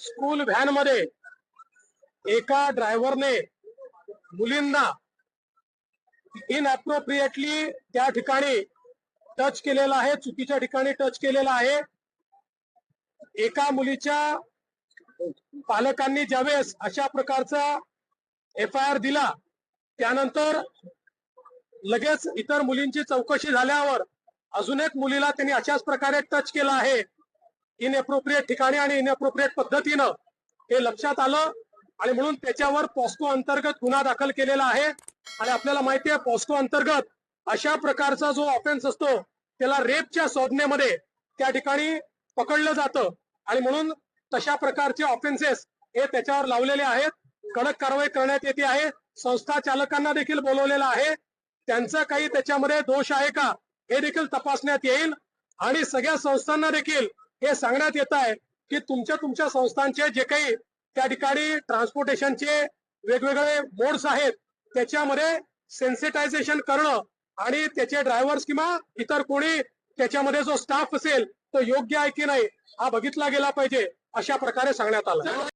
School व्हॅनमध्ये एका ड्रायव्हरने मुलींना इनअप्रोप्रिएटली त्या ठिकाणी टच केलेला आहे चुकीच्या ठिकाणी टच केलेला आहे. एका मुलीच्या पालकांनी ज्यावेळेस अशा प्रकारचा एफ आय आर दिला त्यानंतर लगेच इतर मुलींची चौकशी झाल्यावर अजून एक मुलीला त्यांनी अशाच प्रकारे टच केला आहे. इनअप्रोप्रिएट ठिकाणी आणि इनअप्रोप्रिएट पद्धतीनं हे लक्षात आलं. आणि म्हणून त्याच्यावर पॉस्को अंतर्गत गुन्हा दाखल केलेला आहे. आणि आपल्याला माहिती आहे पॉस्को अंतर्गत अशा प्रकारचा जो ऑफेन्स असतो त्याला रेपच्या संज्ञेमध्ये त्या ठिकाणी पकडलं जातं. आणि म्हणून तशा प्रकारचे ऑफेन्सेस हे त्याच्यावर लावलेले आहेत. कडक कारवाई करण्यात येते आहे. संस्था चालकांना देखील बोलवलेलं आहे. त्यांचा काही त्याच्यामध्ये दोष आहे का हे देखील तपासण्यात येईल. आणि सगळ्या संस्थांना देखील हे सांगण्यात येत आहे की तुमच्या तुमच्या संस्थांचे जे काही त्या ठिकाणी ट्रान्सपोर्टेशनचे वेगवेगळे मोड्स आहेत त्याच्यामध्ये सेन्सिटायझेशन करणं आणि त्याचे ड्रायव्हर्स किंवा इतर कोणी त्याच्यामध्ये जो स्टाफ असेल तो योग्य आहे की नाही हा बघितला गेला पाहिजे अशा प्रकारे सांगण्यात आलं.